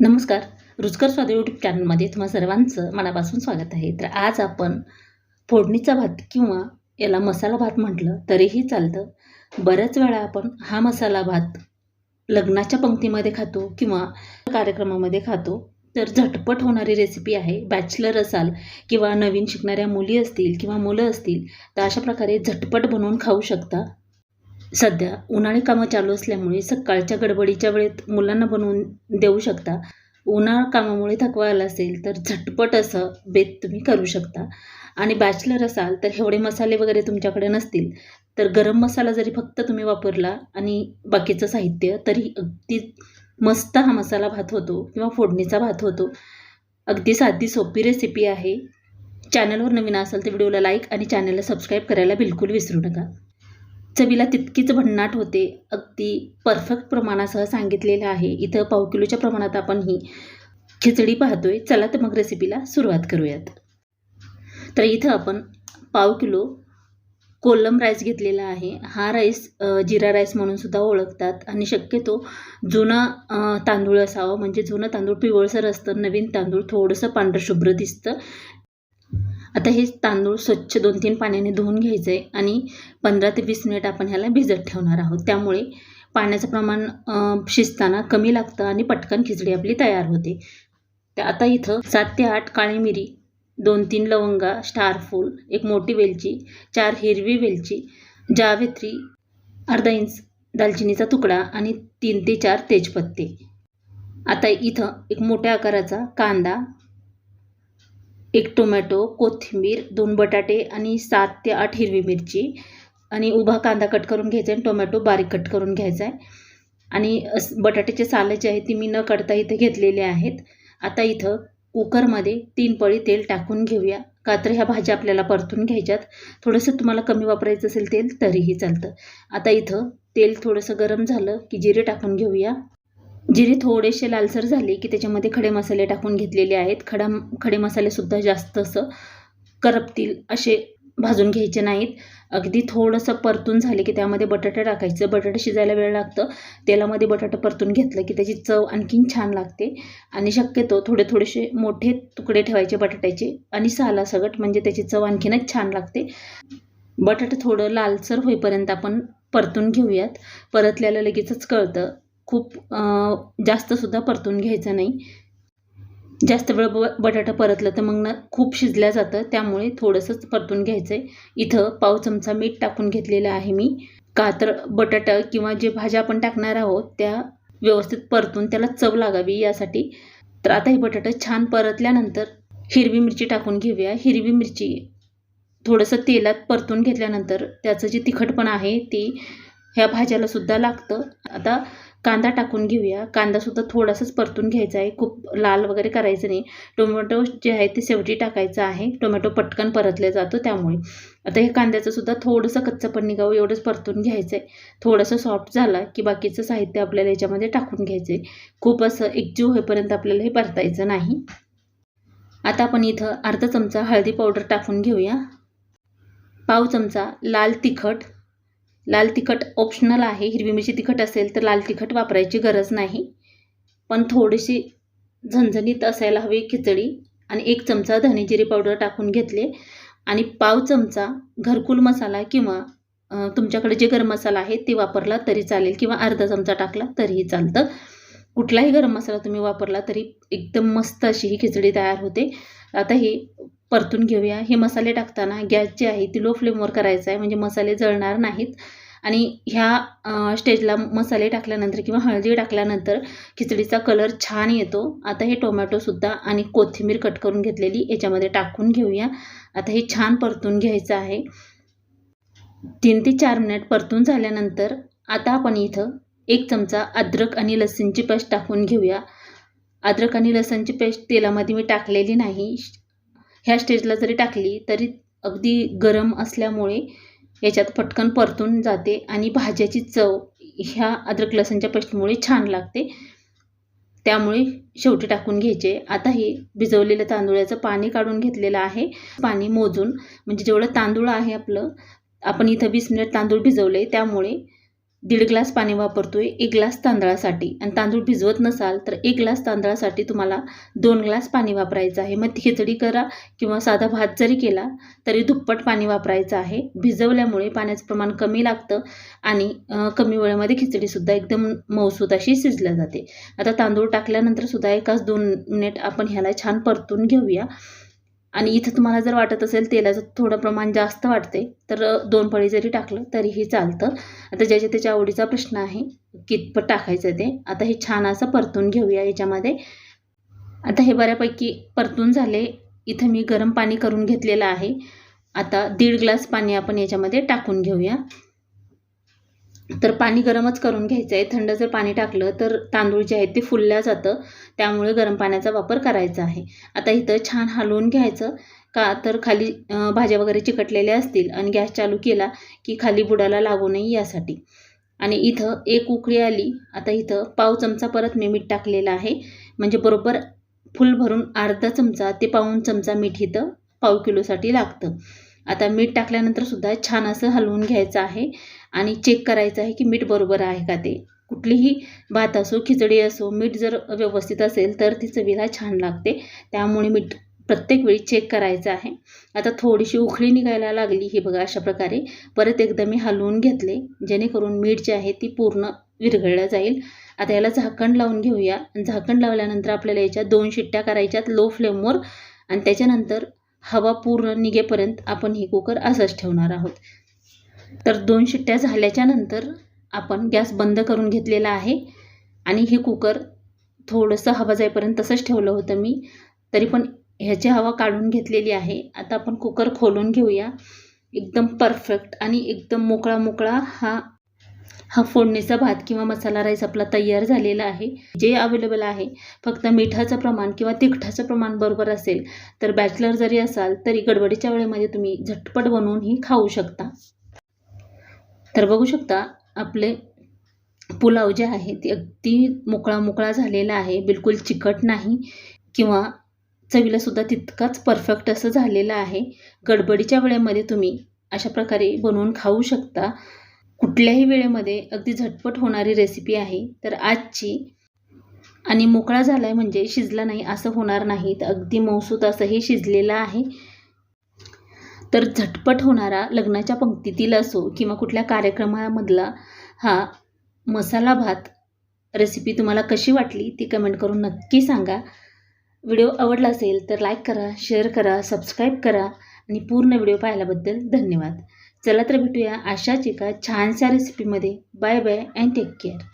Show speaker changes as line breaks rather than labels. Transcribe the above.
नमस्कार. रुचकर स्वाद यूट्यूब चॅनलमध्ये तुम्हा सर्वांचं मनापासून स्वागत आहे. तर आज आपण फोडणीचा भात किंवा याला मसाला भात म्हटलं तरीही चालतं. बऱ्याच वेळा आपण हा मसाला भात लग्नाच्या पंक्तीमध्ये खातो किंवा कार्यक्रमामध्ये खातो. तर झटपट होणारी रेसिपी आहे. बॅचलर असाल किंवा नवीन शिकणाऱ्या मुली असतील किंवा मुलं असतील तर अशा प्रकारे झटपट बनवून खाऊ शकता. सध्या उन्हाळी कामं चालू असल्यामुळे सकाळच्या गडबडीच्या वेळेत मुलांना बनवून देऊ शकता. उन्हाळ कामामुळे थकवा आला असेल तर झटपट असं बेत तुम्ही करू शकता. आणि बॅचलर असाल तर एवढे मसाले वगैरे तुमच्याकडे नसतील. तर गरम मसाला जरी फक्त तुम्ही वापरला आणि बाकीचं साहित्य तरी अगदी मस्त हा मसाला भात होतो किंवा फोडणीचा भात होतो. अगदी साधी सोपी रेसिपी आहे. चॅनलवर नवीन असाल तर व्हिडिओला लाईक आणि चॅनलला सबस्क्राईब करायला बिलकुल विसरू नका. चवीला तितकीच भन्नाट होते अगदी परफेक्ट प्रमाणासह सांगितलेलं आहे. इथं पाव किलोच्या प्रमाणात आपण ही खिचडी पाहतोय. चला तर मग रेसिपीला सुरुवात करूयात. तर इथं आपण पाव किलो कोलम राईस घेतलेला आहे. हा राईस जिरा राईस म्हणून सुद्धा ओळखतात आणि शक्यतो जुना तांदूळ असावा म्हणजे जुनं तांदूळ पिवळसर असतं नवीन तांदूळ थोडंसं पांढरशुभ्र दिसतं. आता हे तांदूळ स्वच्छ दोन तीन पाण्याने धुवून घ्यायचं आहे आणि पंधरा ते वीस मिनिट आपण ह्याला भिजत ठेवणार आहोत. त्यामुळे पाण्याचं प्रमाण शिजताना कमी लागतं आणि पटकन खिचडी आपली तयार होते. तर आता इथं सात ते आठ काळी मिरी दोन तीन लवंगा स्टारफूल एक मोठी वेलची चार हिरवी वेलची जावेत्री अर्धा इंच दालचिनीचा तुकडा आणि तीन ते चार तेजपत्ते. आता इथं एक मोठ्या आकाराचा कांदा एक टोमॅटो कोथिंबीर दोन बटाटे आणि सात ते आठ हिरवी मिरची. आणि उभा कांदा कट करून घ्यायचा आहे आणि टोमॅटो बारीक कट करून घ्यायचा आहे. आणि बटाट्याचे साले जे आहेत ती मी न काढता इथे घेतलेले आहेत. आता इथं कुकरमध्ये तीन पळी तेल टाकून घेऊया. का तर ह्या भाज्या आपल्याला परतून घ्यायच्यात. थोडंसं तुम्हाला कमी वापरायचं असेल तेल तरीही चालतं. आता इथं तेल थोडंसं गरम झालं की जिरे टाकून घेऊया. जिरे थोडेसे लालसर झाले की त्याच्यामध्ये खडे मसाले टाकून घेतलेले आहेत. खडा खडे मसालेसुद्धा जास्त असं करपतील असे भाजून घ्यायचे नाहीत. अगदी थोडंसं परतून झाले की त्यामध्ये बटाटा टाकायचं. बटाटा शिजायला वेळ लागतं. तेलामध्ये बटाटा परतून घेतलं की त्याची चव आणखीन छान लागते. आणि शक्यतो थोडे थोडेसे मोठे तुकडे ठेवायचे बटाट्याचे आणि साला सगट म्हणजे त्याची चव आणखीनच छान लागते. बटाटा थोडं लालसर होईपर्यंत आपण परतून घेऊयात. परतल्याला लगेचच कळतं. खूप जास्तसुद्धा परतून घ्यायचं नाही. जास्त वेळ ब बटाटा परतलं तर मग ना खूप शिजल्या जातं. त्यामुळे थोडंसंच परतून घ्यायचं आहे इथं पाव चमचा मीठ टाकून घेतलेलं आहे मी. का तर बटाटा किंवा जे भाज्या आपण टाकणार आहोत त्या व्यवस्थित परतून त्याला चव लागावी यासाठी. तर आता हे बटाटा छान परतल्यानंतर हिरवी मिरची टाकून घेऊया. हिरवी मिरची थोडंसं तेलात परतून घेतल्यानंतर त्याचं जे तिखटपणा आहे ते ह्या भाज्यालासुद्धा लागतं. आता कांदा टाकून घेऊया. कांदासुद्धा थोडासाच परतून घ्यायचा आहे. खूप लाल वगैरे करायचं नाही. टोमॅटो जे आहे ते शेवटी टाकायचं आहे. टोमॅटो पटकन परतले जातो त्यामुळे. आता हे कांद्याचं सुद्धा थोडंसं कच्चं पण निघावं एवढंच परतून घ्यायचं आहे. थोडंसं सॉफ्ट झाला की बाकीचं साहित्य आपल्याला याच्यामध्ये टाकून घ्यायचं आहे. खूप असं एकजीव होईपर्यंत आपल्याला हे परतायचं नाही. आता आपण इथं अर्धा चमचा हळदी पावडर टाकून घेऊया. पाव चमचा लाल तिखट लाल तिखट ऑप्शनल आहे. हिरवी मिरची तिखट असेल तर लाल तिखट वापरायची गरज नाही. पण थोडीशी झणझणीत असायला हवी खिचडी आणि एक चमचा धने जिरे पावडर टाकून घेतले. आणि पाव चमचा घरकुल मसाला किंवा तुमच्याकडे जे गरम मसाला आहे ते वापरला तरी चालेल किंवा अर्धा चमचा टाकला तरीही चालतं. कुठलाही गरम मसाला तुम्ही वापरला तरी एकदम मस्त अशी ही खिचडी तयार होते. आता हे परतून घेऊया. हे मसाले टाकताना गॅस जे आहे ती लो फ्लेमवर करायचा आहे. म्हणजे मसाले जळणार नाहीत. आणि ह्या स्टेजला मसाले टाकल्यानंतर किंवा हळदी टाकल्यानंतर खिचडीचा कलर छान येतो. आता हे टोमॅटोसुद्धा आणि कोथिंबीर कट करून घेतलेली याच्यामध्ये टाकून घेऊया. आता हे छान परतून घ्यायचं आहे. तीन ते चार मिनिट परतून झाल्यानंतर आता आपण इथं एक चमचा अद्रक आणि लसूणची पेस्ट टाकून घेऊया. अद्रक आणि लसणची पेस्ट तेलामध्ये मी टाकलेली नाही. ह्या स्टेजला जरी टाकली तरी अगदी गरम असल्यामुळे याच्यात पटकन परतून जाते आणि भाज्याची चव ह्या अद्रक लसणच्या पेस्टमुळे छान लागते. त्यामुळे शेवटी टाकून घ्यायचे. आता हे भिजवलेलं तांदूळाचं पाणी काढून घेतलेलं आहे. पाणी मोजून म्हणजे जेवढं तांदूळ आहे आपलं आपण इथं वीस मिनिट तांदूळ भिजवले त्यामुळे दीड ग्लास पाणी वापरतोय एक ग्लास तांदळासाठी. आणि तांदूळ भिजवत नसाल तर एक ग्लास तांदळासाठी तुम्हाला दोन ग्लास पाणी वापरायचं आहे. मग खिचडी करा किंवा साधा भात जरी केला तरी दुप्पट पाणी वापरायचं आहे. भिजवल्यामुळे पाण्याचं प्रमाण कमी लागतं आणि कमी वेळेमध्ये खिचडीसुद्धा एकदम मऊसूत अशी शिजल्या जाते. आता तांदूळ टाकल्यानंतर सुद्धा एकाच दोन मिनिट आपण ह्याला छान परतून घेऊया. आणि इथं तुम्हाला जर वाटत असेल तेलाचं थोडं प्रमाण जास्त वाटते तर दोन पळी जरी टाकलं तरीही चालतं. आता ज्याच्या त्याच्या आवडीचा प्रश्न आहे कितपत टाकायचं ते. आता हे छान असं परतून घेऊया याच्यामध्ये. आता हे बऱ्यापैकी परतून झाले. इथं मी गरम पाणी करून घेतलेलं आहे. आता दीड ग्लास पाणी आपण याच्यामध्ये टाकून घेऊया. तर पाणी गरमच करून घ्यायचं आहे थंड जर पाणी टाकलं तर तांदूळ जे आहेत ते फुलल्या जातं. त्यामुळे गरम पाण्याचा वापर करायचा आहे. आता इथं छान हलवून घ्यायचं. का तर खाली भाज्या वगैरे चिकटलेल्या असतील आणि गॅस चालू केला की खाली बुडाला लागू नये यासाठी. आणि इथं एक उकळी आली. आता इथं पाव चमचा परत मी मीठ टाकलेलं आहे. म्हणजे बरोबर फुल भरून अर्धा चमचा ते पाऊन चमचा मीठ इथं पाव किलोसाठी लागतं. आता मीठ टाकल्यानंतर सुद्धा छान असं हलवून घ्यायचं आहे. आणि चेक करायचं आहे की मीठ बरोबर आहे का ते. कुठलीही भात असो खिचडी असो मीठ जर व्यवस्थित असेल तर ती चवीला छान लागते. त्यामुळे मीठ प्रत्येक वेळी चेक करायचं आहे. आता थोडीशी उखळी निघायला लागली ही बघा अशा प्रकारे. परत एकदा मी हलवून घेतले जेणेकरून मीठ जे आहे ती पूर्ण विरघळलं जाईल. आता याला झाकण लावून घेऊया. झाकण लावल्यानंतर आपल्याला याच्या दोन शिट्ट्या करायच्यात लो फ्लेमवर आणि त्याच्यानंतर हवा पूर्ण निघेपर्यंत आपण हे कुकर असंच ठेवणार आहोत. तर दोन शिट्ट्या झाल्याच्यानंतर आपण गॅस बंद करून घेतलेला आहे. आणि हे कुकर थोडंसं हवा जाईपर्यंत तसंच ठेवलं होतं मी. तरी पण ह्याची हवा काढून घेतलेली आहे. आता आपण कुकर खोलून घेऊया. एकदम परफेक्ट आणि एकदम मोकळा मोकळा हा हा फोडणीचा भात किंवा मसाला राईस आपला तयार झालेला आहे. जे अवेलेबल आहे फक्त मिठाचं प्रमाण किंवा तिखटाचं प्रमाण बरोबर असेल तर बॅचलर जरी असाल तरी गडबडीच्या वेळेमध्ये तुम्ही झटपट बनवूनही खाऊ शकता. तर बघू शकता आपले पुलाव जे आहे ते अगदी मोकळा मोकळा झालेला आहे. बिलकुल चिकट नाही किंवा चवीला सुद्धा तितकाच परफेक्ट असं झालेलं आहे. गडबडीच्या वेळेमध्ये तुम्ही अशा प्रकारे बनवून खाऊ शकता. कुठल्याही वेळेमध्ये अगदी झटपट होणारी रेसिपी आहे. तर आजची आणि मोकळा झाला आहे म्हणजे शिजला नाही असं होणार नाही. तर अगदी मौसूत असंही शिजलेलं आहे. तर झटपट होणारा लग्नाच्या पंक्तीतील असो किंवा कुठल्या कार्यक्रमामधला हा मसाला भात रेसिपी तुम्हाला कशी वाटली ती कमेंट करून नक्की सांगा. व्हिडिओ आवडला असेल तर लाईक करा शेअर करा सबस्क्राईब करा आणि पूर्ण व्हिडिओ पाहिल्याबद्दल धन्यवाद. चला तर भेटूया अशाच एका छानशा रेसिपीमध्ये bye bye and take care